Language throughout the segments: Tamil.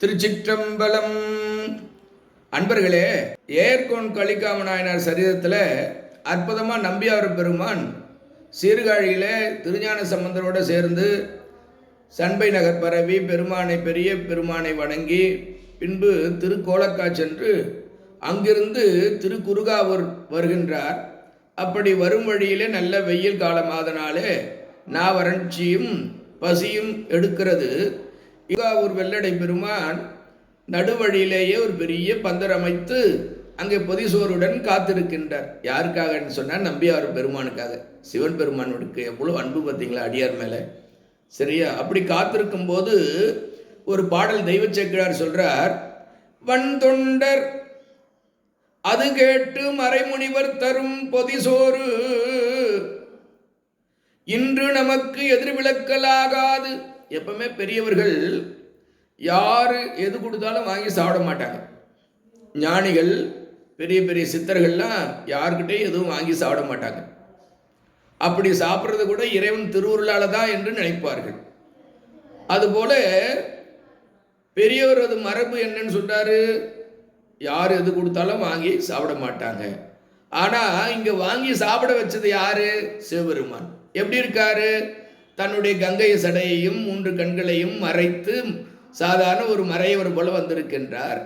திருச்சிற்றம்பலம். அன்பர்களே ஏர்கோன் கலிக்காம நாயனார் சரீரத்தில் அற்புதமாக நம்பியார் பெருமான் சீர்காழியில் திருஞான சம்பந்தரோடு சேர்ந்து சண்பை நகர் பரவி பெருமானை பெரிய பெருமானை வணங்கி பின்பு திருக்கோலக்கா சென்று அங்கிருந்து திருக்குறுகாவூர் வருகின்றார். அப்படி வரும் வழியிலே நல்ல வெயில் காலமாதனாலே நாவறட்சியும் பசியும் எடுக்கிறது. ஒரு வெள்ளடை பெருமான் நடுவழியிலேயே ஒரு பெரிய பந்தர் அமைத்து அங்கே பொதிசோருடன் காத்திருக்கின்றார். யாருக்காகன்னு சொன்னால் நம்பியார் பெருமானுக்காக. சிவன் பெருமானுக்கு எவ்வளோ அன்பு பார்த்தீங்களா அடியார் மேலே. சரியா? அப்படி காத்திருக்கும் போது ஒரு பாடல் தெய்வ சேக்கிழார் சொல்றார் வன் தொண்டர் அது கேட்டு மறைமுனிவர் தரும் பொதிசோறு. இன்று நமக்கு எதிர்விளக்கலாகாது. எப்பவுமே பெரியவர்கள் யார் எது கொடுத்தாலும் வாங்கி சாப்பிட மாட்டாங்க. ஞானிகள் பெரிய பெரிய சித்தர்கள்லாம் யாருக்கிட்டையும் எதுவும் வாங்கி சாப்பிட மாட்டாங்க. அப்படி சாப்பிட்றது கூட இறைவன் திருவுருளால் தான் என்று நினைப்பார்கள். அதுபோல பெரியவரது மரபு என்னன்னு சொல்றாரு? யார் எது கொடுத்தாலும் வாங்கி சாப்பிட மாட்டாங்க. ஆனால் இங்கே வாங்கி சாப்பிட வச்சது யாரு? சிவபெருமான். எப்படி இருக்காரு? தன்னுடைய கங்கை சடையையும் மூன்று கண்களையும் மறைத்து சாதாரண ஒரு மறையவர் போல வந்திருக்கின்றார்.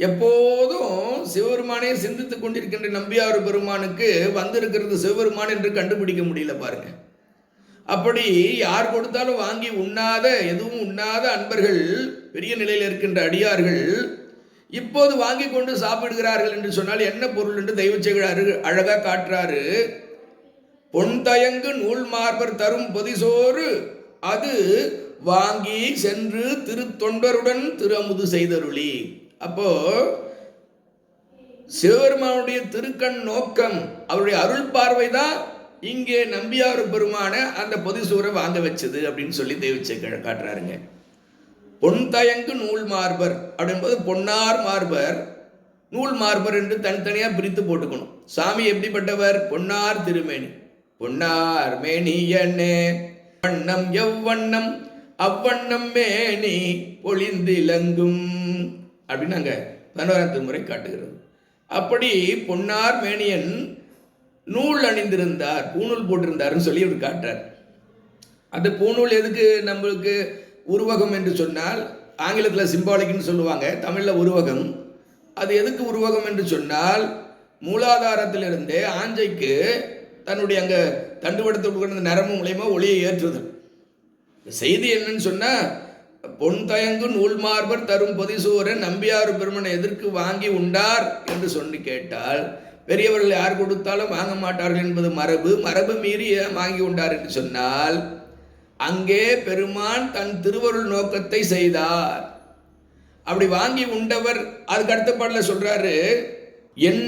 எப்போதும் சிவபெருமானே சிந்தித்துக் கொண்டிருக்கின்ற நம்பியார் பெருமானுக்கு வந்திருக்கிறது சிவபெருமான் என்று கண்டுபிடிக்க முடியல பாருங்க. அப்படி யார் கொடுத்தாலும் வாங்கி உண்ணாத எதுவும் உண்ணாத அன்பர்கள் பெரிய நிலையில் இருக்கின்ற அடியார்கள் இப்போது வாங்கி கொண்டு சாப்பிடுகிறார்கள் என்று சொன்னால் என்ன பொருள் என்று தெய்வச்செகழாரு அழகாக காட்டுறாரு. பொன் தயங்கு நூல் மார்பர் தரும் பொதிசோறு அது வாங்கி சென்று திருத்தொண்டருடன் திரு அமுது செய்தருளி. அப்போ சிவபெருமானுடைய திருக்கண் நோக்கம் அவருடைய அருள் பார்வை தான் இங்கே நம்பியார் பெருமான அந்த பொதிசூரை வாங்க வச்சது அப்படின்னு சொல்லி தெய்வச்சை காட்டுறாருங்க. பொன் தயங்கு நூல் மார்பர் அப்படின்போது பொன்னார் மார்பர் நூல் மார்பர் என்று தனித்தனியாக பிரித்து போட்டுக்கணும். சாமி எப்படிப்பட்டவர்? பொன்னார் திருமேனி. பொன்னார் மேனியனே வண்ணம் எவ்வண்ணம் அவ்வண்ணம் மேனி பொழிந்திலங்கும். அப்படின்னு அங்கே பதினோராம் திருமுறை காட்டுகிறது. அப்படி பொன்னார் மேனியன் நூல் அணிந்திருந்தார் பூநூல் போட்டிருந்தாருன்னு சொல்லி அவர் காட்டுறார். அந்த பூநூல் எதுக்கு நம்மளுக்கு உருவகம் என்று சொன்னால் ஆங்கிலத்தில் சிம்பாலிக்னு சொல்லுவாங்க தமிழில் உருவகம். அது எதுக்கு உருவகம் என்று சொன்னால் மூலாதாரத்திலிருந்தே ஆஞ்சைக்கு தன்னுடைய அங்கே தண்டுவடத்தில் கொண்ட நரம்பு மூலயமா ஒளியை ஏற்றுதல். செய்தி என்னன்னு சொன்னால் பொன் தயங்கு நூல் மார்பர் தரும் பொதிசூரன் நம்பியார் பெருமனை எதற்கு வாங்கி உண்டார் என்று சொல்லி கேட்டால் பெரியவர்கள் யார் கொடுத்தாலும் வாங்க மாட்டார்கள் என்பது மரபு. மரபு மீறி வாங்கி உண்டார் என்று சொன்னால் அங்கே பெருமான் தன் திருவருள் நோக்கத்தை செய்தார். அப்படி வாங்கி உண்டவர் அதுக்கு அடுத்த பாடல சொல்றாரு என்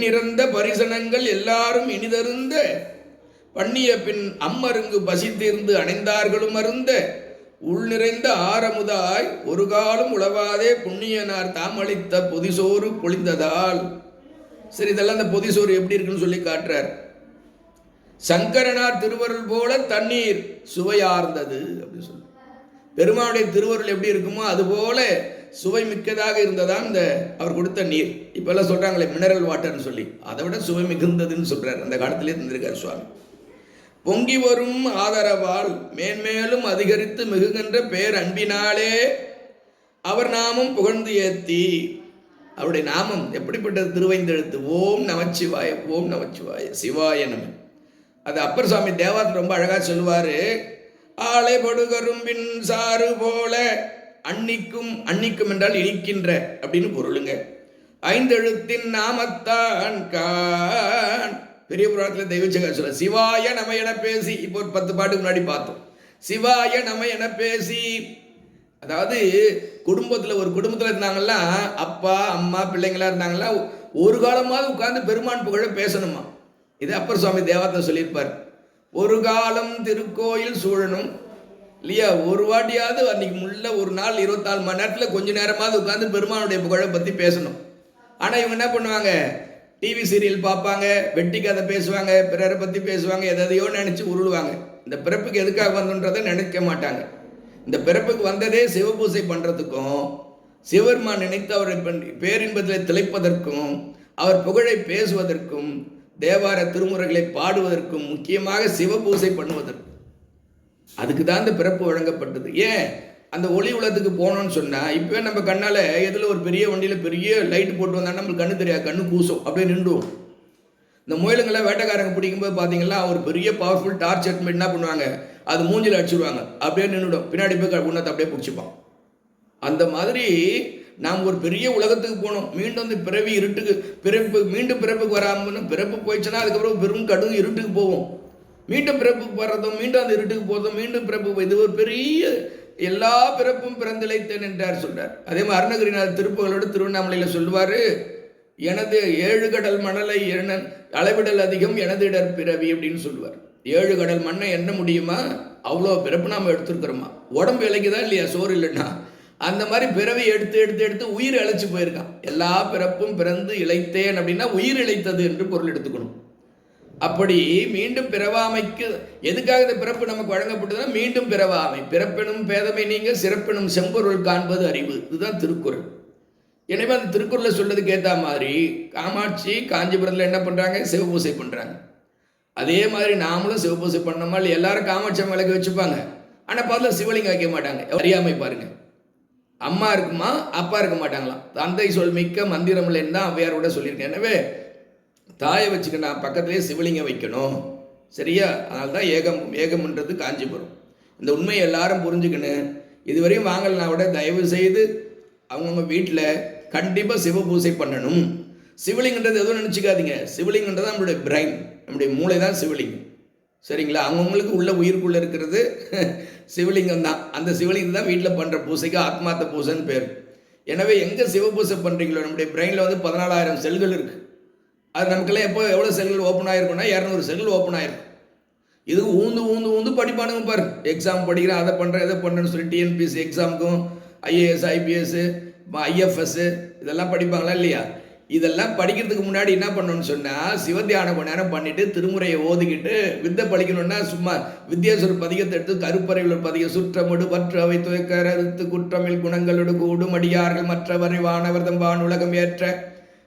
பரிசனங்கள் எல்லாரும் இனிதருந்த பண்ணிய பின் அம்மருங்கு பசி அணைந்தார்களும் அருந்த உள் நிறைந்த ஆரமுதாய் ஒரு காலம் உழவாதே புண்ணியனார் தாமளித்த பொதிசோறு பொழிந்ததால். சரி இதெல்லாம் அந்த பொதிசோறு எப்படி இருக்குன்னு சொல்லி காட்டுறார். சங்கரனார் திருவருள் போல தண்ணீர் சுவையார்ந்தது அப்படின்னு சொல்லி. பெருமானுடைய திருவருள் எப்படி இருக்குமோ அதுபோல சுவை மிக்கதாக இருந்ததா இந்த அவர் கொடுத்த நீர். இப்பெல்லாம் சொல்கிறாங்களே மினரல் வாட்டர்னு சொல்லி. அதை விட சுவை மிகுந்ததுன்னு சொல்கிறார் அந்த காலத்திலே தந்திருக்கார் சுவாமி. பொங்கி வரும் ஆதரவால் மேன்மேலும் அதிகரித்து மிகுகின்ற பேர் அன்பினாலே அவர் நாமம் புகழ்ந்து ஏத்தி அவருடைய நாமம் எப்படிப்பட்ட திருவைந்தெழுத்து ஓம் நமச்சிவாய ஓம் நமச்சிவாய சிவாய நம. அது அப்பர் சுவாமி தேவாத் ரொம்ப அழகாக சொல்லுவார். ஆலை படுகரும்பின் சாறு போல அன்னிக்கும் அன்னிக்கும் என்றால் இனிக்கின்ற அப்படின்னு பொருளுங்க. ஐந்தெழுத்தின் நாமத்தான் கான் பெரிய புராணத்தில் தெய்வச்சக சொல்ல சிவாய நம என பேசி இப்போ ஒரு பத்து பாட்டுக்கு முன்னாடி பார்த்தோம். சிவாய நம என பேசி அதாவது குடும்பத்தில் ஒரு குடும்பத்தில் இருந்தாங்கன்னா அப்பா அம்மா பிள்ளைங்களா இருந்தாங்கன்னா ஒரு காலமாவது உட்கார்ந்து பெருமான் புகழ பேசணுமா? இது அப்பர் சுவாமி தேவாத்தை சொல்லியிருப்பார். ஒரு காலம் திருக்கோயில் சூழணும். இல்லையா? ஒரு வாட்டியாவது அன்னைக்கு முள்ள ஒரு நாள் இருபத்தாலு மணி நேரத்தில் கொஞ்ச நேரமாவது உட்காந்து பெருமானுடைய புகழை பற்றி பேசணும். ஆனால் இவங்க என்ன பண்ணுவாங்க? டிவி சீரியல் பார்ப்பாங்க வெட்டி கதை பேசுவாங்க பிறரை பற்றி பேசுவாங்க எதையோ நினச்சி உருளுவாங்க. இந்த பிறப்புக்கு எதுக்காக வந்தோன்றதை நினைக்க மாட்டாங்க. இந்த பிறப்புக்கு வந்ததே சிவபூசை பண்ணுறதுக்கும் சிவருமான் நினைத்து அவரை பேரின்பத்தில் திளைப்பதற்கும் அவர் புகழை பேசுவதற்கும் தேவார திருமுறைகளை பாடுவதற்கும் முக்கியமாக சிவபூசை பண்ணுவதற்கும். அதுக்கு தான் இந்த பிறப்பு வழங்கப்பட்டது. ஏன்? அந்த ஒளி உலகத்துக்கு போகணும்னு சொன்னால் இப்போவே நம்ம கண்ணால் எதில் ஒரு பெரிய வண்டியில் பெரிய லைட் போட்டு வந்தால் நம்மளுக்கு கண்ணு தெரியாது கண்ணு கூசும். அப்படியே நின்றுவோம் இந்த முயலுங்கெல்லாம் வேட்டைக்காரங்க பிடிக்கும்போது பார்த்தீங்கன்னா ஒரு பெரிய பவர்ஃபுல் டார்ச் எடுத்து என்ன பண்ணுவாங்க அது மூஞ்சில் அடிச்சிடுவாங்க அப்படியே நின்றுடும். பின்னாடி போய் உன்னத்தை அப்படியே பிடிச்சிப்பான். அந்த மாதிரி நாம் ஒரு பெரிய உலகத்துக்கு போகணும். மீண்டும் வந்து பிறவி இருட்டுக்கு பிறப்பு மீண்டும் பிறப்புக்கு வராமல் பிறப்பு போயிடுச்சுன்னா அதுக்கப்புறம் பெரும் கடும் இருட்டுக்கு போவோம். மீண்டும் பிறப்புக்கு வர்றதும் மீண்டும் அந்த இருட்டுக்கு போகிறதும் மீண்டும் பிறப்பு இது ஒரு பெரிய எல்லா பிறப்பும் பிறந்திழைத்தேன் என்றார் சொல்றார். அதே மாதிரி அருணகிரிநாதர் திருப்புகளோடு திருவண்ணாமலையில் சொல்லுவார் எனது ஏழு கடல் மணலை என அளவிடல் அதிகம் எனது இடர் பிறவி அப்படின்னு சொல்லுவார். ஏழு கடல் மண்ணை என்ன முடியுமா? அவ்வளோ பிறப்பு நாம் எடுத்துருக்குறோமா? உடம்பு இலைக்குதான் இல்லையா? சோறு இல்லைன்னா? அந்த மாதிரி பிறவி எடுத்து எடுத்து எடுத்து உயிர் இழைச்சி போயிருக்கான். எல்லா பிறப்பும் பிறந்து இழைத்தேன் அப்படின்னா உயிர் இழைத்தது என்று பொருள் எடுத்துக்கணும். அப்படி மீண்டும் பிறவாமைக்கு எதுக்காக இந்த பிறப்பு நமக்கு வழங்கப்பட்டதுன்னா மீண்டும் பிறவாமை. பிறப்பெனும் பேதமை நீங்க சிறப்பெனும் செம்பொருள் காண்பது அறிவு. இதுதான் திருக்குறள். எனவே அந்த திருக்குறளை சொல்றதுக்கு ஏற்ற மாதிரி காமாட்சி காஞ்சிபுரத்தில் என்ன பண்ணுறாங்க சிவபூசை பண்ணுறாங்க அதே மாதிரி நாமளும் சிவபூசை பண்ணோமா? இல்லை எல்லாரும் காமாட்சி அம்மா விளக்கு வச்சுப்பாங்க. ஆனால் பார்த்துல சிவலிங்கம் வைக்க மாட்டாங்க. அறியாமை பாருங்க. அம்மா இருக்குமா? அப்பா இருக்க மாட்டாங்களாம். தந்தை சொல் மிக்க மந்திரம் இல்லைன்னு தான் அவ்வையாரோட சொல்லியிருக்கேன் எனவே தாயை வச்சுக்க நான் பக்கத்துலேயே சிவலிங்கம் வைக்கணும். சரியா? அதனால தான் ஏகம் ஏகம்ன்றது காஞ்சிபுரம். இந்த உண்மையை எல்லாரும் புரிஞ்சுக்கணும். இதுவரையும் வாங்கலைனா விட தயவு செய்து அவங்கவுங்க வீட்டில் கண்டிப்பாக சிவ பூசை பண்ணணும். சிவலிங்கன்றது எதுவும் நினச்சிக்காதீங்க. சிவலிங்கன்றது நம்மளுடைய பிரைன் நம்முடைய மூளை தான் சிவலிங்கம். சரிங்களா? அவங்கவுங்களுக்கு உள்ள உயிருக்குள்ளே இருக்கிறது சிவலிங்கம் தான். அந்த சிவலிங்கம் தான் வீட்டில் பண்ணுற பூசைக்கு ஆத்மாத்த பூசைன்னு பேர். எனவே எங்கே சிவ பூசை பண்ணுறீங்களோ நம்முடைய பிரெயினில் வந்து பதினாலாயிரம் செல்கள் இருக்குது அது நமக்கெல்லாம் எப்போ எவ்வளோ செல்கள் ஓப்பன் ஆயிருக்கும்னா இரநூறு செல்கள் ஓப்பன் ஆயிருக்கும். இது ஊந்து ஊந்து ஊந்து படிப்பானுங்க பாரு. எக்ஸாம் படிக்கிறேன் அதை பண்ணுறேன் இதை பண்ணுறேன்னு சொல்லி டிஎன்பிஎஸ்சி எக்ஸாமுக்கும் ஐஏஎஸ் ஐபிஎஸ்ஸு ஐஎஃப்எஸ்ஸு இதெல்லாம் படிப்பாங்களா இல்லையா? இதெல்லாம் படிக்கிறதுக்கு முன்னாடி என்ன பண்ணணும்னு சொன்னால் சிவத்தியானம் கொஞ்ச நேரம் பண்ணிவிட்டு திருமுறையை ஓதிக்கிட்டு வித்தை படிக்கணும்னா சும்மா வித்யாசுர பதிகத்தை எடுத்து கருப்பறையில் ஒரு பதிக சுற்றமுடு பற்று அவை துயக்கரத்து குற்றமில் குணங்களோடு கூடும் அடியார்கள் மற்றவரை வானவர்தம் வான் உலகம் ஏற்ற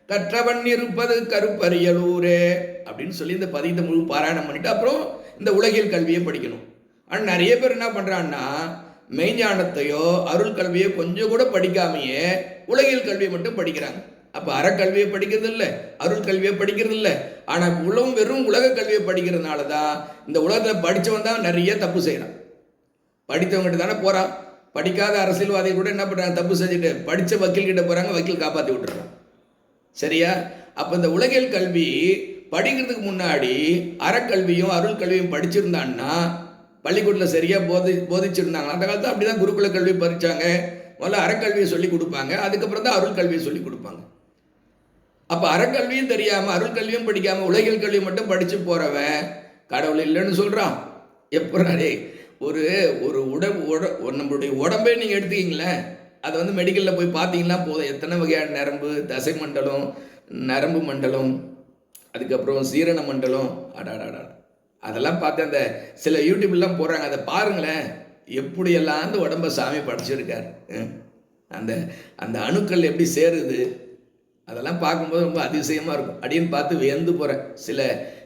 கற்றவன் இருப்பது கருப்பரியலூரே அப்படின்னு சொல்லி இந்த பதிகத்தை முழு பாராயணம் பண்ணிட்டு அப்புறம் இந்த உலகியல் கல்வியை படிக்கணும். ஆனால் நிறைய பேர் என்ன பண்ணுறான்னா மெய்ஞானத்தையோ அருள் கல்வியோ கொஞ்சம் கூட படிக்காமையே உலகியல் கல்வியை மட்டும் படிக்கிறாங்க. அப்போ அறக்கல்வியை படிக்கிறது இல்லை அருள் கல்வியை படிக்கிறது இல்லை. ஆனால் உலகம் வெறும் உலக கல்வியை படிக்கிறதுனால தான் இந்த உலகத்தில் படித்தவன் தான் நிறைய தப்பு செய்கிறான் படித்தவங்ககிட்ட தானே போகிறான் படிக்காத அரசியல்வாதிகள் கூட என்ன பண்ணுறாங்க தப்பு செஞ்சுட்டு படித்த வக்கீல்கிட்ட போகிறாங்க வக்கீல் காப்பாற்றி விட்டுறான். சரியா? அப்போ இந்த உலகியல் கல்வி படிக்கிறதுக்கு முன்னாடி அறக்கல்வியும் அருள் கல்வியும் படிச்சிருந்தான்னா பள்ளிக்கூடத்தில் சரியாக போதி போதிச்சிருந்தாங்க அந்த காலத்தில் அப்படி தான் குருகுல கல்வி பறிச்சாங்க முதல்ல அறக்கல்வியை சொல்லி கொடுப்பாங்க. அதுக்கப்புறம் தான் அருள் கல்வியை சொல்லி கொடுப்பாங்க. அப்போ அறக்கல்வியும் தெரியாமல் அருள் கல்வியும் படிக்காமல் உலகியல் கல்வி மட்டும் படித்து போகிறவன் கடவுள் இல்லைன்னு சொல்கிறான் எப்போ ஒரு ஒரு உடம்பு உட நம்மளுடைய உடம்பே நீங்கள் எடுத்துக்கிங்களேன். அதை வந்து மெடிக்கலில் போய் பார்த்தீங்கன்னா போதும். எத்தனை வகையான நரம்பு தசை மண்டலம் நரம்பு மண்டலம் அதுக்கப்புறம் சீரண மண்டலம் அடாடாடா. அதெல்லாம் பார்த்து அந்த சில யூடியூப்லாம் போடுறாங்க. அதை பாருங்களேன். எப்படியெல்லாம் அந்த உடம்ப சாமி படைச்சிருக்கார். ம். அந்த அந்த அணுக்கள் எப்படி சேருது? அதெல்லாம் பார்க்கும்போது ரொம்ப அதிசயமாக இருக்கும். அப்படின்னு பார்த்து வியந்து போகிறேன் சில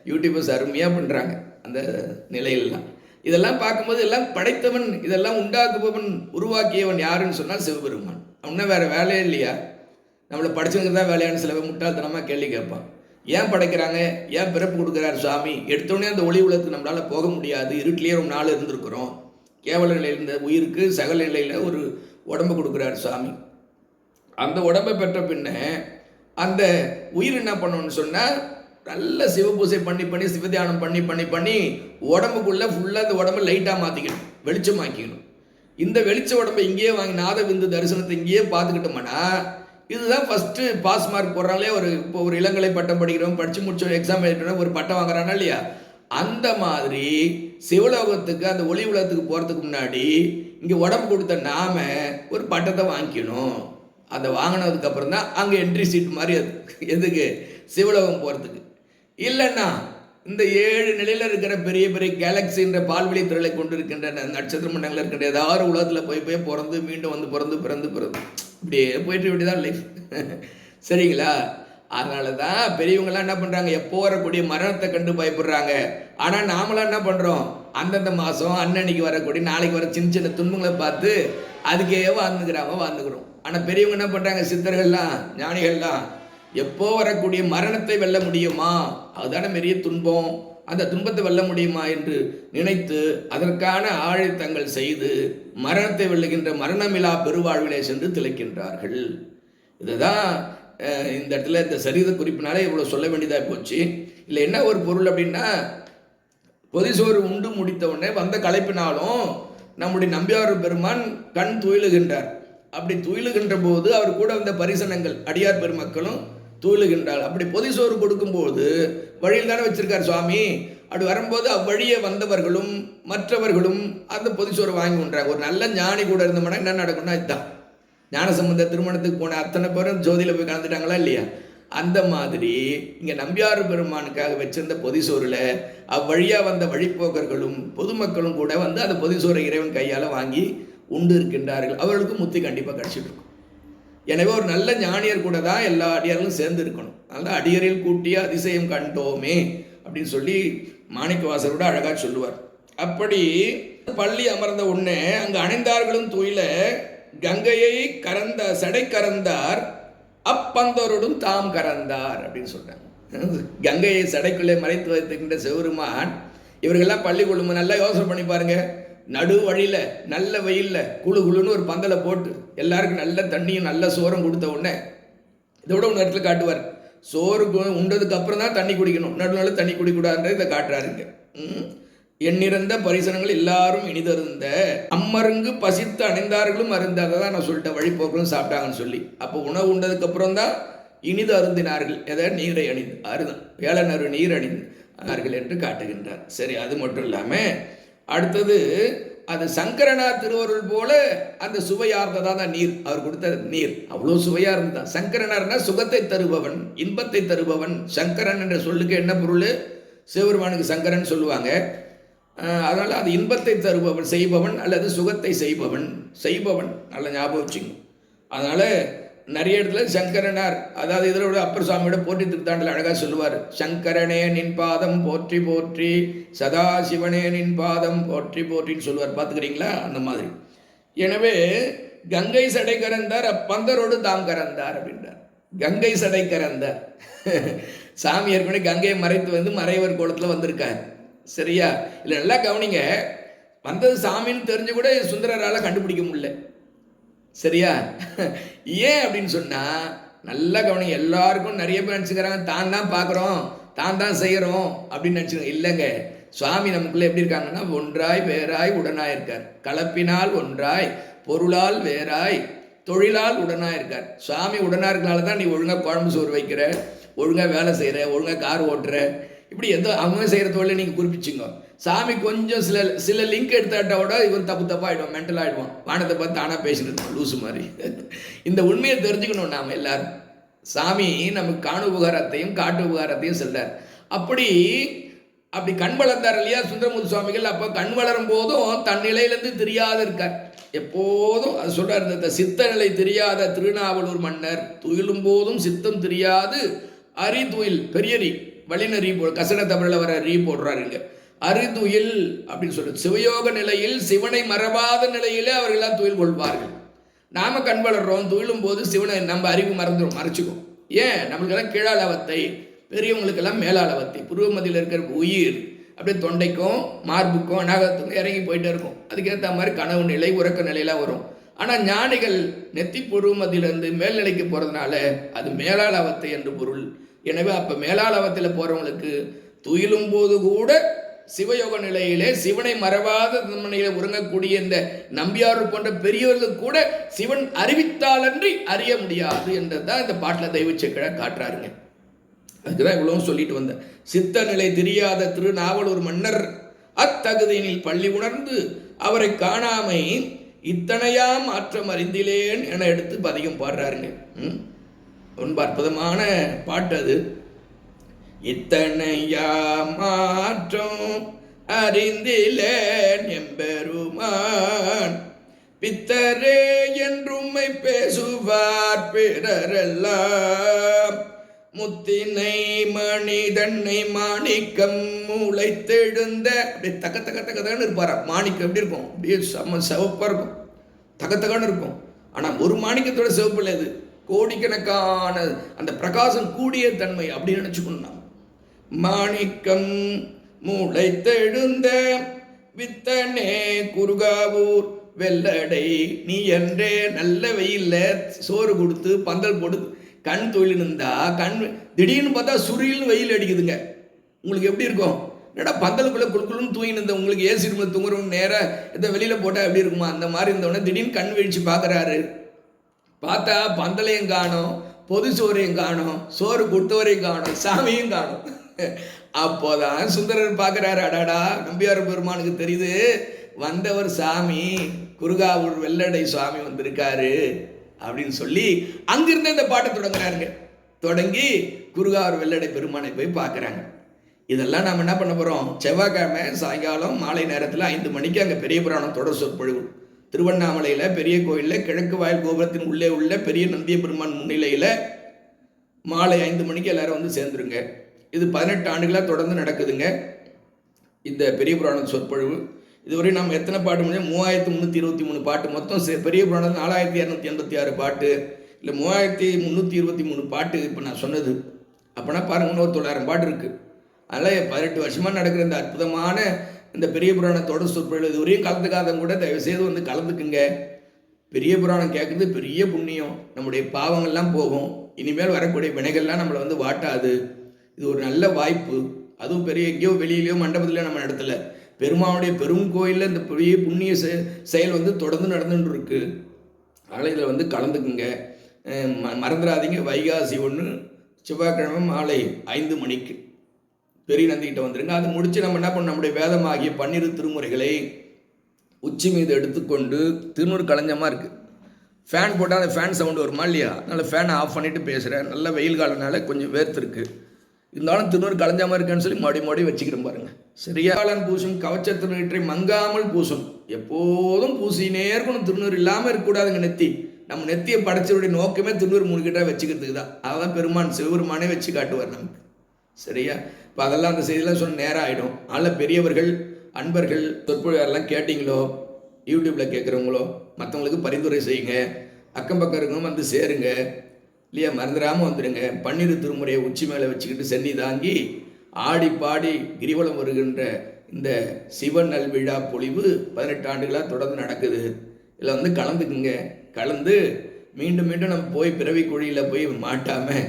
யூடியூபர்ஸ் அருமையாக பண்ணுறாங்க அந்த நிலையிலலாம். இதெல்லாம் பார்க்கும்போது எல்லாம் படைத்தவன் இதெல்லாம் உண்டாக்குபவன் உருவாக்கியவன் யாருன்னு சொன்னால் சிவபெருமான். அவனா வேற வேலையே இல்லையா? நம்மளை படித்தவங்க தான் வேலையான்னு சில முட்டாள்தனமாக கேள்வி கேட்பான். ஏன் படைக்கிறாங்க? ஏன் பிறப்பு கொடுக்குறாரு சாமி? எடுத்தோடனே அந்த ஒளி உலகத்துக்கு நம்மளால் போக முடியாது. இருட்டிலேயே ரொம்ப நாள் இருந்திருக்கிறோம். கேவல நிலையில் இருந்த உயிருக்கு சகல நிலையில் ஒரு உடம்பு கொடுக்குறாரு சாமி. அந்த உடம்பை பெற்ற பின்ன அந்த உயிர் என்ன பண்ணணும்னு சொன்னால் நல்ல சிவபூசை பண்ணி பண்ணி சிவத்தியானம் பண்ணி பண்ணி பண்ணி உடம்புக்குள்ளே ஃபுல்லாக அந்த உடம்பை லைட்டாக மாற்றிக்கணும் வெளிச்சமாக்கிக்கணும். இந்த வெளிச்ச உடம்பை இங்கேயே வாங்கி நாத விந்து தரிசனத்தை இங்கேயே பார்த்துக்கிட்டோம்னா இதுதான் ஃபஸ்ட்டு பாஸ் மார்க் போடுறாங்களே ஒரு இப்போ ஒரு இளங்கலை பட்டம் படிக்கிறோம் படித்து முடிச்ச எக்ஸாம் எழுதிட்டோம் ஒரு பட்டம் வாங்குறானா இல்லையா? அந்த மாதிரி சிவலோகத்துக்கு அந்த ஒளி உலகத்துக்கு போகிறதுக்கு முன்னாடி இங்கே உடம்பு கொடுத்த நாம ஒரு பட்டத்தை வாங்கிக்கணும். அதை வாங்கினதுக்கப்புறம் தான் அங்கே என்ட்ரி சீட் மாதிரி அது. எதுக்கு? சிவலோகம் போகிறதுக்கு இல்லைன்னா இந்த ஏழு நிலையில் இருக்கிற பெரிய பெரிய கேலக்சின்ற பால்வெளி திரளை கொண்டு இருக்கின்ற நட்சத்திர மண்டலங்கள் இருக்கின்ற ஏதாவது உலகத்தில் போய் போய் பிறந்து மீண்டும் வந்து பிறந்து பிறந்து பிறந்து. இப்படியே போயிட்டு இப்படிதான் லைஃப் சரிங்களா? அதனால தான் பெரியவங்களாம் என்ன பண்ணுறாங்க எப்போ வரக்கூடிய மரணத்தை கண்டு பயப்படுறாங்க. ஆனால் நாமளாம் என்ன பண்ணுறோம் அந்தந்த மாதம் அன்னன்னைக்கு வரக்கூடிய நாளைக்கு வர சின்ன சின்ன துன்பங்களை பார்த்து அதுக்கே வாழ்ந்துக்கிறாங்க வாழ்ந்துக்கிறோம். ஆனால் பெரியவங்க என்ன பண்ணுறாங்க சித்தர்கள்லாம் ஞானிகள்லாம் எப்போ வரக்கூடிய மரணத்தை வெல்ல முடியுமா? அதுதானே பெரிய துன்பம். அந்த துன்பத்தை வெல்ல முடியுமா என்று நினைத்து அதற்கான ஆழித்தங்கள் செய்து மரணத்தை வெல்லுகின்ற மரணமிலா பெருவாழ்விலே சென்று திளைக்கின்றார்கள். இதுதான் இந்த இடத்துல இந்த சரித குறிப்பினாலே இவ்வளோ சொல்ல வேண்டியதாக போச்சு. இல்லை என்ன ஒரு பொருள் அப்படின்னா பொதிசோறு உண்டு முடித்த உடனே வந்த களைப்பினாலும் நம்முடைய நம்பியார் பெருமான் கண் துயிலுகின்றார். அப்படி துயிலுகின்ற போது அவர் கூட வந்த பரிசனங்கள் அடியார் பெருமக்களும் தூளுகின்றாள். அப்படி பொதிசோறு கொடுக்கும்போது வழியில் தானே வச்சிருக்கார் சுவாமி? அப்படி வரும்போது அவ்வழியே வந்தவர்களும் மற்றவர்களும் அந்த பொதி சோறு வாங்கி கொண்டாங்க ஒரு நல்ல ஞானி கூட இருந்தோம்னா என்ன நடக்கும்னா இதுதான். ஞானசம்பந்த திருமணத்துக்கு போன அத்தனை பேரும் ஜோதியில் போய் கலந்துட்டாங்களா இல்லையா? அந்த மாதிரி இங்கே நம்பியார் பெருமானுக்காக வச்சிருந்த பொதிசோறில் அவ்வழியாக வந்த வழிப்போக்கர்களும் பொதுமக்களும் கூட வந்து அந்த பொதிசோரை இறைவன் கையால் வாங்கி உண்டு இருக்கின்றார்கள். அவர்களுக்கு முத்தி கண்டிப்பாக கிடச்சிட்டு இருக்கும். எனவே ஒரு நல்ல ஞானியர் கூட தான் எல்லா அடியார்களும் சேர்ந்து இருக்கணும் அதனால அடியரில் கூட்டிய அதிசயம் கண்டோமே அப்படின்னு சொல்லி மாணிக்கவாசர் கூட அழகாக சொல்லுவார். அப்படி பள்ளி அமர்ந்த உடனே அங்கு அணைந்தார்களும் துயில கங்கையை கறந்த சடை கறந்தார். அப்பந்தோரோடும் தாம் கறந்தார் அப்படின்னு சொல்றாங்க. கங்கையை சடைக்குள்ளே மறைத்து வைத்துக்கின்ற செவருமான் இவர்கள்லாம் பள்ளி கொள்ளும் நல்லா யோசனை பண்ணி பாருங்க. நடு வழியில் நல்ல வெயிலில் குளு குளுன்னு ஒரு பந்தலை போட்டு எல்லாருக்கும் நல்ல தண்ணியும் நல்ல சோறும் கொடுத்த உடனே இதை விட ஒன்று இடத்துல காட்டுவார். சோறு உண்டதுக்கு அப்புறம் தான் தண்ணி குடிக்கணும். நடுநாள் தண்ணி குடிக்கூடாதுன்ற இதை காட்டுறாருங்க ம். எண்ணிறந்த பரிசனங்கள் எல்லாரும் இனிதருந்த அம்மருங்கு பசித்து அணிந்தார்களும் அருந்த அதை தான் நான் சொல்லிட்டேன். வழிபோக்களும் சாப்பிட்டாங்கன்னு சொல்லி. அப்போ உணவு உண்டதுக்கு அப்புறம் தான் இனிது அருந்தினார்கள். எதை? நீரை அணிந்து. அருதம். வேளநறு நீர் அணிந்தார்கள் என்று காட்டுகின்றார். சரி அது மட்டும் இல்லாமல் அடுத்தது அது சங்கரனா திருவருள் போல அந்த சுவையார்ந்ததா தான் நீர். அவர் கொடுத்த நீர். அவ்வளோ சுவையா இருந்ததா. சங்கரனார்னா சுகத்தை தருபவன் இன்பத்தை தருபவன். சங்கரன் என்ற சொல்லுக்கு என்ன பொருள்? சிவபெருமானுக்கு சங்கரன் சொல்லுவாங்க. அதனால் அதனால அது இன்பத்தை தருபவன் செய்பவன் அல்லது சுகத்தை செய்பவன். செய்பவன் நல்ல ஞாபகம் வச்சுங்க அதனால நிறைய இடத்துல சங்கரனார் அதாவது இதோட அப்பர் சுவாமியோட போற்றி திருத்தாண்டில் அழகாக சொல்லுவார். சங்கரனே நின் பாதம் போற்றி போற்றி சதாசிவனே நின் பாதம் போற்றி போற்றின்னு சொல்லுவார். பார்த்துக்கிறீங்களா? அந்த மாதிரி. எனவே கங்கை சடை கறந்தார் அப்பந்தரோடு தாம் கறந்தார் அப்படின்றார். கங்கை சடை கறந்தார் சாமி ஏற்கனவே கங்கையை மறைத்து வந்து மறைவர் கோலத்தில் வந்திருக்கார். சரியா? இல்லை நல்லா கவனிங்க. வந்தது சாமின்னு தெரிஞ்சு கூட சுந்தரரால் கண்டுபிடிக்க முடியல. சரியா? ஏன் அப்படின்னு சொன்னால் நல்லா கவனம் எல்லாருக்கும் நிறைய பேர் நினச்சிக்கிறாங்க தான் தான் பார்க்குறோம் தான் தான் செய்கிறோம் அப்படின்னு நினச்சிக்கோங்க இல்லைங்க. சுவாமி நமக்குள்ளே எப்படி இருக்காங்கன்னா ஒன்றாய் வேறாய் உடனாய் இருக்கார். கலப்பினால் ஒன்றாய் பொருளால் வேறாய் தொழிலால் உடனாக இருக்கார். சுவாமி உடனாக இருக்கனால தான் நீ ஒழுங்காக குழம்பு சோறு வைக்கிற ஒழுங்காக வேலை செய்கிற ஒழுங்காக கார் ஓட்டுற. இப்படி எதோ அவங்க செய்கிற தொழிலை நீங்கள் குறிப்பிச்சிங்க. சாமி கொஞ்சம் சில சில லிங்க் எடுத்தாட்டா இவன் தப்பு தப்பாகிடுவான் மென்டல் ஆகிடுவான் வானத்தை பார்த்து தானாக பேசிட்டு லூசு மாதிரி. இந்த உண்மையை தெரிஞ்சுக்கணும் நாம் எல்லாரும். சாமி நமக்கு காணு உபகாரத்தையும் காட்டு உபகாரத்தையும் சொல்றார். அப்படி அப்படி கண் வளர்ந்தார் இல்லையா சுந்தரமூர்த்தி சுவாமிகள்? அப்போ கண் வளரும் போதும் தன் நிலையிலேருந்து தெரியாத இருக்கார். எப்போதும் அது சொல்றார் இந்த சித்த நிலை தெரியாத திருநாவலூர் மன்னர் துயிலும் போதும் சித்தம் தெரியாது. அரி துயில் பெரிய ரீ வழின ரீ போ கசட தமிழில் வர ரீ போடுறாரு இங்கே. அரிதுயில் அப்படின்னு சொல்றது. சிவயோக நிலையில் சிவனை மறவாத நிலையிலே அவர்களாம் துயில் கொள்வார்கள். நாம கண் வளர்றோம் துயிலும் போது சிவனை நம்ம அறிவு மறந்துடும் மறைச்சிக்கும். ஏன்? நம்மளுக்கெல்லாம் கீழாளவத்தை பெரியவங்களுக்கெல்லாம் மேலாளவத்தை புருவமதியில் இருக்கிற உயிர் அப்படியே தொண்டைக்கும் மார்புக்கும் அநாகத்துக்கும் இறங்கி போயிட்டே இருக்கும். அதுக்கேற்ற மாதிரி கனவு நிலை உறக்க நிலையெல்லாம் வரும். ஆனால் ஞானிகள் நெத்தி புருவமதியிலிருந்து மேல்நிலைக்கு போகிறதுனால அது மேலாளவத்தை என்று பொருள். எனவே அப்போ மேலாளவத்தில் போகிறவங்களுக்கு துயிலும் போது கூட சிவயோக நிலையிலே சிவனை மறவாத தன்மையில உறங்கக்கூடிய இந்த நம்பியார் போன்ற பெரியவர்கள் கூட சிவன் அறிவித்தாலன்றி அறிய முடியாது என்றதான் இந்த பாட்டில் தெய்வ செக்கழ காட்டுறாருங்க. அதுக்குதான் இவ்வளவும் சொல்லிட்டு வந்தேன். சித்த நிலை தெரியாத திருநாவலூர் மன்னர் அத்தகுதியினில் பள்ளி உணர்ந்து அவரை காணாமை இத்தனையாம் மாற்றம் அறிந்திலேன் என எடுத்து பதிகம் பாடுறாருங்க. ம். ரொம்ப அற்புதமான பாட்டு அது. இத்தனையா மாற்றம் அறிந்திலேன் எம்பெருமான். பித்தரே என்றும்மை பேசுவார் பிறரெல்லாம். முத்தினை மணிதன்னை மாணிக்கம் முளைத்தெழுந்த அப்படியே தக்க தக்க தக்க இருப்பாரா? மாணிக்கம் எப்படி இருக்கும்? அப்படியே செம்ம சிவப்பாக இருக்கும். தக்க தக்கன்னு இருக்கும். ஆனால் ஒரு மாணிக்கத்தோட சிவப்பு இல்லை அது. கோடிக்கணக்கான அந்த பிரகாசம் கூடிய தன்மை அப்படின்னு நினச்சிக்கணும் மாணிக்கம் முளைத்தெழுந்த வித்தனே குருகாவூர். வெள்ளடை நீ என்றே நல்ல வெயில்ல சோறு கொடுத்து பந்தல் போட்டு கண் தொழில் இருந்தா கண் திடீர்னு பார்த்தா சுரில்னு வெயில் அடிக்குதுங்க. உங்களுக்கு எப்படி இருக்கும்? என்னடா பந்தலுக்குள்ளே குழுக்குழுன்னு தூங்கின்னு இருந்த உங்களுக்கு ஏசி ரூமில் தூங்குறவங்க நேராக எதை வெளியில் போட்டால் எப்படி இருக்குமா? அந்த மாதிரி இருந்தவொடனே திடீர்னு கண் வீழ்ச்சி பார்க்குறாரு. பார்த்தா பந்தலையும் காணும் பொது சோறையும் காணும் சோறு கொடுத்தவரையும் காணும் சாமியும் காணும். அப்போதான் சுந்தரர் பார்க்குறாரு அடாடா நம்பியார் பெருமானுக்கு தெரியுது. வந்தவர் சாமி குருகாவூர் வெள்ளடை சுவாமி வந்திருக்காரு அப்படின்னு சொல்லி அங்கிருந்து இந்த பாட்டை தொடங்குறாருங்க. தொடங்கி குருகாவூர் வெள்ளடை பெருமானை போய் பார்க்குறாங்க. இதெல்லாம் நாம் என்ன பண்ண போகிறோம் செவ்வாய்க்கிழமை சாயங்காலம் மாலை நேரத்தில் ஐந்து மணிக்கு அங்கே பெரிய புராணம் தொடர் சொற்பொழிவு திருவண்ணாமலையில் பெரிய கோயிலில் கிழக்கு வாயில் கோபுரத்தின் உள்ளே உள்ள பெரிய நந்திய பெருமான் முன்னிலையில் மாலை ஐந்து மணிக்கு எல்லாரும் வந்து சேர்ந்துருங்க. இது பதினெட்டு ஆண்டுகளாக தொடர்ந்து நடக்குதுங்க. இந்த பெரிய புராணம் சொற்பொழிவு. இதுவரை நாம் எத்தனை பாட்டு முடியும் மூவாயிரத்தி முந்நூற்றி இருபத்தி மூணு பாட்டு மொத்தம் பெரிய புராணம் நாலாயிரத்தி இரநூத்தி எண்பத்தி ஆறு பாட்டு. இல்லை மூவாயிரத்தி முந்நூற்றி இருபத்தி மூணு பாட்டு இப்போ நான் சொன்னது. அப்போனா பாருங்கள் இன்னொரு தொள்ளாயிரம் பாட்டு இருக்குது அதனால் பதினெட்டு வருஷமாக நடக்கிற இந்த அற்புதமான இந்த பெரிய புராண தொடர் சொற்பொழிவு இதுவரையும் கலந்துக்காதவங்க கூட தயவுசெய்து வந்து கலந்துக்குங்க. பெரிய புராணம் கேட்குறது பெரிய புண்ணியம். நம்முடைய பாவங்கள்லாம் போகும். இனிமேல் வரக்கூடிய வினைகள்லாம் நம்மளை வந்து வாட்டாது. இது ஒரு நல்ல வாய்ப்பு. அதுவும் பெரிய எங்கேயோ வெளியிலையோ மண்டபத்தில் நம்ம இடத்துல பெருமாவுடைய பெரும் கோயிலில் இந்த பெரிய புண்ணிய செ- செயல் வந்து தொடர்ந்து நடந்துட்டு இருக்கு அதனால் இதில் வந்து கலந்துக்குங்க. ம- மறந்துடாதீங்க வைகாசி ஒன்று செவ்வாய்க்கிழமை மாலை ஐந்து மணிக்கு. பெரிய நந்திக்கிட்ட வந்துருங்க. அது முடித்து நம்ம என்ன பண்ணோம் நம்முடைய வேதமாகிய பன்னிரு திருமுறைகளை உச்சி மீது எடுத்துக்கொண்டு திருநூறு கலைஞ்சமாக இருக்குது ஃபேன் போட்டால் அந்த ஃபேன் சவுண்டு வருமா இல்லையா? அதனால் ஃபேனை ஆஃப் பண்ணிவிட்டு பேசுகிறேன் நல்ல வெயில் காலனால கொஞ்சம் வேர்த்துருக்கு இருந்தாலும் திருநூறு கலைஞ்சாமல் இருக்கேன்னு சொல்லி மடி மடி வச்சுக்கிறோம் பாருங்க. சரியாளன் பூசும் கவச்ச திருநீற்றை மங்காமல் பூசும். எப்போதும் பூசினே இருக்கணும். திருநூறு இல்லாமல் இருக்கக்கூடாதுங்க நெத்தி. நம்ம நெத்தியை படைச்சவருடைய நோக்கமே திருநூறு மூணு கிட்ட வச்சுக்கிறதுக்கு தான். அதான் பெருமான் சிவபெருமானே வச்சு காட்டுவார் நமக்கு. சரியா? இப்போ அதெல்லாம் அந்த செய்தியெல்லாம் சொன்ன நேரம் ஆகிடும் அதில் பெரியவர்கள் அன்பர்கள் சொற்பொழிவெல்லாம் கேட்டிங்களோ? யூடியூப்பில் கேட்குறவங்களோ? மற்றவங்களுக்கு பரிந்துரை செய்யுங்க. அக்கம் பக்கம் இருக்கவங்க வந்து சேருங்க. இல்லையா மறந்துடாமல் வந்துடுங்க பன்னிரு திருமுறையை உச்சி மேலே வச்சுக்கிட்டு சென்னி தாங்கி ஆடி பாடி கிரிவலம் வருகின்ற இந்த சிவன் நல்விழா பொழிவு பதினெட்டு ஆண்டுகளாக தொடர்ந்து நடக்குது. இதில் வந்து கலந்துக்குங்க. கலந்து மீண்டும் மீண்டும் நம்ம போய் பிறவி குழியில் போய் மாட்டாமல்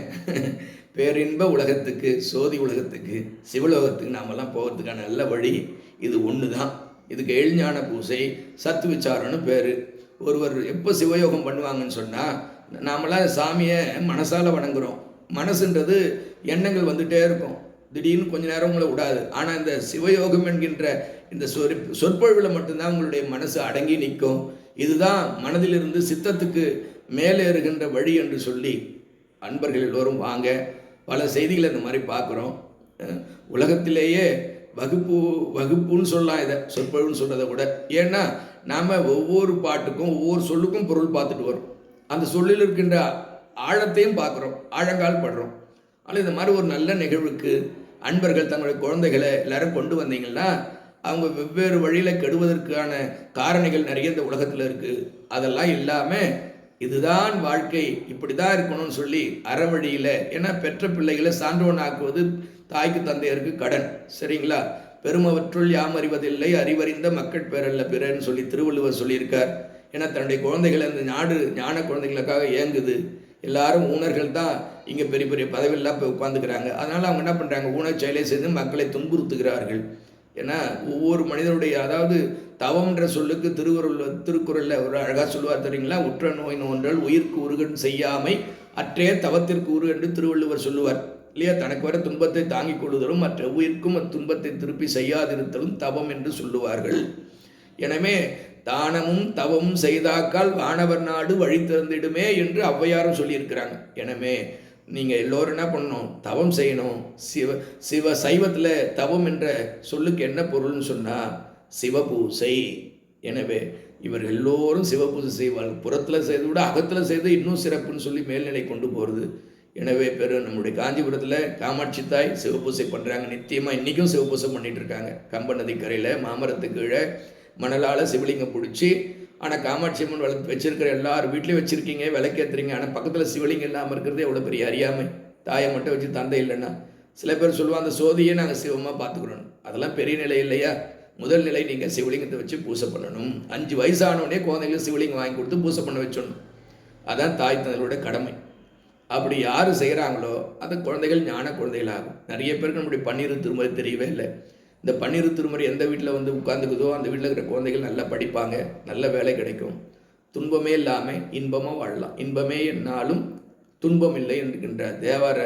பேரின்ப உலகத்துக்கு சோதி உலகத்துக்கு சிவலோகத்துக்கு நாமெல்லாம் போகிறதுக்கான நல்ல வழி இது ஒன்று தான் இதுக்கு எழுஞான பூசை சத்து விசாரம்னு பேர். ஒருவர் எப்போ சிவயோகம் பண்ணுவாங்கன்னு சொன்னால் நாமெல்லாம் சாமியை மனசால் வணங்குறோம். மனசுன்றது எண்ணங்கள் வந்துகிட்டே இருக்கும். திடீர்னு கொஞ்ச நேரம் உங்களை விடாது. ஆனால் இந்த சிவயோகம் என்கின்ற இந்த சொற் சொற்பொழிவில் மட்டும்தான் உங்களுடைய மனசு அடங்கி நிற்கும். இதுதான் மனதிலிருந்து சித்தத்துக்கு மேலேறுகின்ற வழி என்று சொல்லி அன்பர்கள் எல்லோரும் வாங்க பல செய்திகளை இந்த மாதிரி பார்க்குறோம். உலகத்திலேயே வகுப்பு வகுப்புன்னு சொல்லலாம் இதை சொற்பொழிவுன்னு சொல்கிறத விட. ஏன்னா நாம் ஒவ்வொரு பாட்டுக்கும் ஒவ்வொரு சொல்லுக்கும் பொருள் பார்த்துட்டு வரோம். அந்த சொல்லில் இருக்கின்ற ஆழத்தையும் பார்க்குறோம் ஆழங்கால் படுறோம் ஆனால் இந்த மாதிரி ஒரு நல்ல நிகழ்வுக்கு அன்பர்கள் தங்களுடைய குழந்தைகளை எல்லாரும் கொண்டு வந்தீங்கன்னா அவங்க வெவ்வேறு வழியில் கெடுவதற்கான காரணிகள் நிறைய இந்த உலகத்தில் இருக்குது அதெல்லாம் இல்லாமல் இதுதான் வாழ்க்கை இப்படி தான் இருக்கணும்னு சொல்லி அறவழியில் ஏன்னா பெற்ற பிள்ளைகளை சான்றோன் ஆக்குவது தாய்க்கு தந்தையருக்கு கடன் சரிங்களா? பெருமவற்றுள் யாம் அறிவதில்லை அறிவறிந்த மக்கள் பேரல்ல பிறன்னு சொல்லி திருவள்ளுவர் சொல்லியிருக்கார். ஏன்னா தன்னுடைய குழந்தைகளை அந்த நாடு ஞான குழந்தைகளுக்காக இயங்குது. எல்லாரும் ஊனர்கள் தான் இங்கே பெரிய பெரிய பதவியெல்லாம் போய் உட்காந்துக்கிறாங்க அதனால் அவங்க என்ன பண்ணுறாங்க ஊனச் செயலை செய்து மக்களை துன்புறுத்துகிறார்கள். ஏன்னா ஒவ்வொரு மனிதனுடைய அதாவது தவம்ன்ற சொல்லுக்கு திருவருள் திருக்குறளில் ஒரு அழகாக சொல்லுவார் தெரியுங்களா? உற்ற நோய் நோன்றல் உயிர்க்கு உருகன் செய்யாமை அற்றே தவத்திற்கு உரு என்று திருவள்ளுவர் சொல்லுவார். இல்லையா? தனக்கு வர துன்பத்தை தாங்கிக் கொள்ளுதலும் மற்ற உயிர்க்கும் அத்துன்பத்தை திருப்பி செய்யாதிருத்தலும் தவம் என்று சொல்லுவார்கள். எனவே தானமும் தவமும் செய்தாக்கால் வானவர் நாடு வழி திறந்திடுமே என்று ஔவையாரும் சொல்லியிருக்கிறாங்க. எனவே நீங்கள் எல்லோரும் என்ன பண்ணணும்? தவம் செய்யணும். சிவ சிவ சைவத்தில் தவம் என்ற சொல்லுக்கு என்ன பொருள்னு சொன்னால் சிவபூசை. எனவே இவர் எல்லோரும் சிவபூசை செய்வார்கள் புறத்தில் செய்து விட அகத்தில் செய்து இன்னும் சிறப்புன்னு சொல்லி மேல்நிலை கொண்டு போகிறது எனவே பெரு நம்முடைய காஞ்சிபுரத்தில் காமாட்சி தாய் சிவபூசை பண்ணுறாங்க நித்தியமாக இன்றைக்கும் சிவபூசை பண்ணிகிட்டு இருக்காங்க. கம்ப நதிக்கரையில் மாமரத்துக்கு கீழே மணலால் சிவலிங்கம் பிடிச்சி ஆனால் காமாட்சி அம்மன் வளர்த்து வச்சிருக்கிற எல்லார் வீட்லேயும் வச்சுருக்கீங்க விளக்கேற்றுறீங்க ஆனால் பக்கத்தில் சிவலிங்கம் இல்லாமல் இருக்கிறது எவ்வளோ பெரிய அறியாமை. தாயை மட்டும் வச்சு தந்தை இல்லைன்னா. சில பேர் சொல்லுவாங்க அந்த சோதியை நாங்கள் சிவமாக பார்த்துக்கிறோம். அதெல்லாம் பெரிய நிலை இல்லையா? முதல் நிலை நீங்கள் சிவலிங்கத்தை வச்சு பூசை பண்ணணும். அஞ்சு வயசானவுடனே குழந்தைங்களுக்கு சிவலிங்கம் வாங்கி கொடுத்து பூசை பண்ண வச்சிடணும். அதான் தாய் தந்தையோட கடமை. அப்படி யார் செய்கிறாங்களோ அந்த குழந்தைகள் ஞான குழந்தைகளாகும். நிறைய பேருக்கு நம்முடைய பன்னீர் திருமதி தெரியவே இல்லை. இந்த பன்னிரு திருமுறை எந்த வீட்டில் வந்து உட்காந்துக்குதோ அந்த வீட்டில் இருக்கிற குழந்தைகள் நல்லா படிப்பாங்க நல்ல வேலை கிடைக்கும். துன்பமே இல்லாமல் இன்பமாக வாழலாம். இன்பமே என்னாலும் துன்பம் இல்லை என்கின்ற தேவார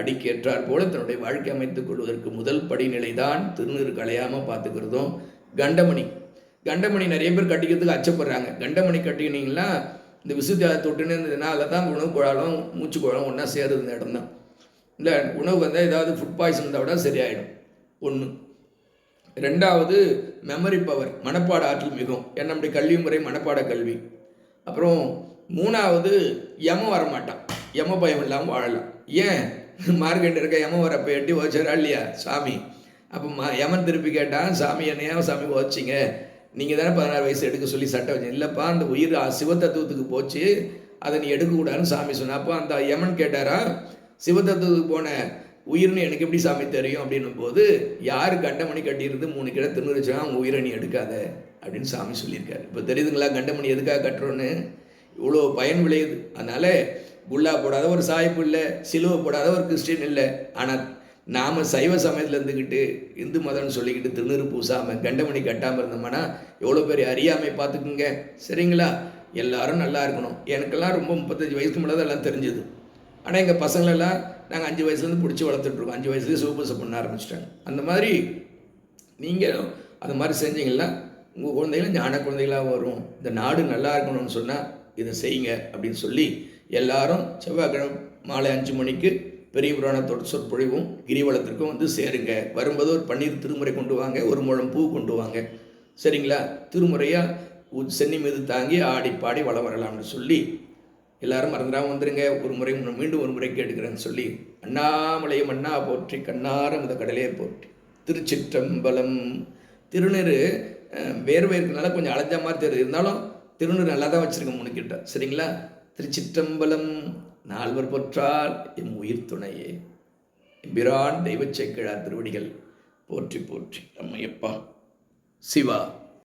அடிக்கேற்றார் போல தன்னுடைய வாழ்க்கை அமைத்துக் கொள்வதற்கு முதல் படிநிலை தான் திருநீர் கலையாமல் பார்த்துக்கிறதும் கண்டமணி. கண்டமணி நிறைய பேர் கட்டிக்கிறதுக்கு அச்சப்படுறாங்க. கண்டமணி கட்டினீங்கன்னா இந்த விசுத்தியாத தொட்டுன்னு தான் உணவு குழாலும் மூச்சு குழாலும் ஒன்றா சேருது இந்த இடம் தான் இல்லை உணவு வந்தால் ஏதாவது ஃபுட் பாய்சன் இருந்தால் விட சரியாயிடும். ஒன்று ரெண்டாவது மெமரி பவர் மனப்பாட ஆற்றல் மிகும் ஏன்னா நம்முடைய கல்வி முறை மனப்பாட கல்வி. அப்புறம் மூணாவது யம வரமாட்டான். யம பயம் இல்லாமல் வாழலாம். ஏன்? மார்க்கெட் இருக்க யம வரப்போ எட்டி வச்சாரா இல்லையா? சாமி. அப்போ மா யமன் திருப்பி கேட்டான் சாமி என்னையா சாமி வச்சிங்க நீங்கள் தானே பதினாறு வயசு எடுக்க சொல்லி சட்டை வச்சு இல்லைப்பா அந்த உயிர் சிவ தத்துவத்துக்கு போச்சு. அதை நீ எடுக்கக்கூடாதுன்னு சாமி சொன்ன அப்போ அந்த யமன் கேட்டாரா சிவதத்துவத்துக்கு போன உயிர்னு எனக்கு எப்படி சாமி தெரியும்? அப்படின்னும் போது யார் கண்டமணி கட்டியிருந்து மூணு கிட்ட தின்னுருச்சுன்னா அவங்க உயிரை நீ எடுக்காத அப்படின்னு சாமி சொல்லியிருக்காரு. இப்போ தெரியுதுங்களா கண்டமணி எதுக்காக கட்டுறோன்னு? இவ்வளோ பயன் விளையுது. அதனால குல்லா போடாத ஒரு சாய்ப்பு இல்லை சிலுவை போடாத ஒரு கிறிஸ்டின் இல்லை. ஆனால் நாம் சைவ சமயத்தில் இருந்துக்கிட்டு இந்து மதம்னு சொல்லிக்கிட்டு திருநீறு பூசாமல் கண்டமணி கட்டாமல் இருந்தோம்னா எவ்வளோ பெரிய அறியாமை பார்த்துக்குங்க. சரிங்களா? எல்லாரும் நல்லா இருக்கணும். எனக்கெல்லாம் ரொம்ப முப்பத்தஞ்சு வயசுக்கு முன்னாடி எல்லாம் தெரிஞ்சுது. ஆனால் எங்கள் பசங்களெல்லாம் நாங்கள் அஞ்சு வயசுலேருந்து பிடிச்சி வளர்த்துட்ருக்கோம் அஞ்சு வயசுலேயே சிவபூசை பண்ண ஆரம்பிச்சிட்டாங்க. அந்த மாதிரி நீங்கள் அது மாதிரி செஞ்சீங்கன்னா உங்கள் குழந்தைகளும் ஞான குழந்தைகளாக வரும். இந்த நாடு நல்லா இருக்கணும்னு சொன்னால் இதை செய்யுங்க அப்படின்னு சொல்லி எல்லாரும் செவ்வாய்க்கிழமை மாலை அஞ்சு மணிக்கு பெரிய புராணத்தோட சொற்பொழிவும் கிரிவலத்திற்கும் வந்து சேருங்க. வரும்போது ஒரு பன்னீர் திருமுறை கொண்டு வாங்க. ஒரு முழம் பூ கொண்டு வாங்க. சரிங்களா? திருமுறையாக சென்னி மீது தாங்கி ஆடி பாடி வளம் வரலாம்னு சொல்லி எல்லாரும் மறந்துடாம வந்துருங்க. ஒரு முறை மீண்டும் ஒரு முறை கேட்டுக்கிறேன்னு சொல்லி அண்ணாமலையும் அண்ணா போற்றி கண்ணார முத கடலே போற்றி. திருச்சிற்றம்பலம். திருநீர் வேர்வை இருக்கிறனால கொஞ்சம் அலைஞ்ச மாதிரி தெரியுது இருந்தாலும் திருநீர் நல்லா தான் வச்சுருக்கேன் முன்னுக்கிட்ட. சரிங்களா? திருச்சிற்றம்பலம். நால்வர் போற்றால் எம் உயிர் துணையே. எம்பிரான் தெய்வச் திருவடிகள். போற்றி போற்றி. அம்மையப்பா. சிவா.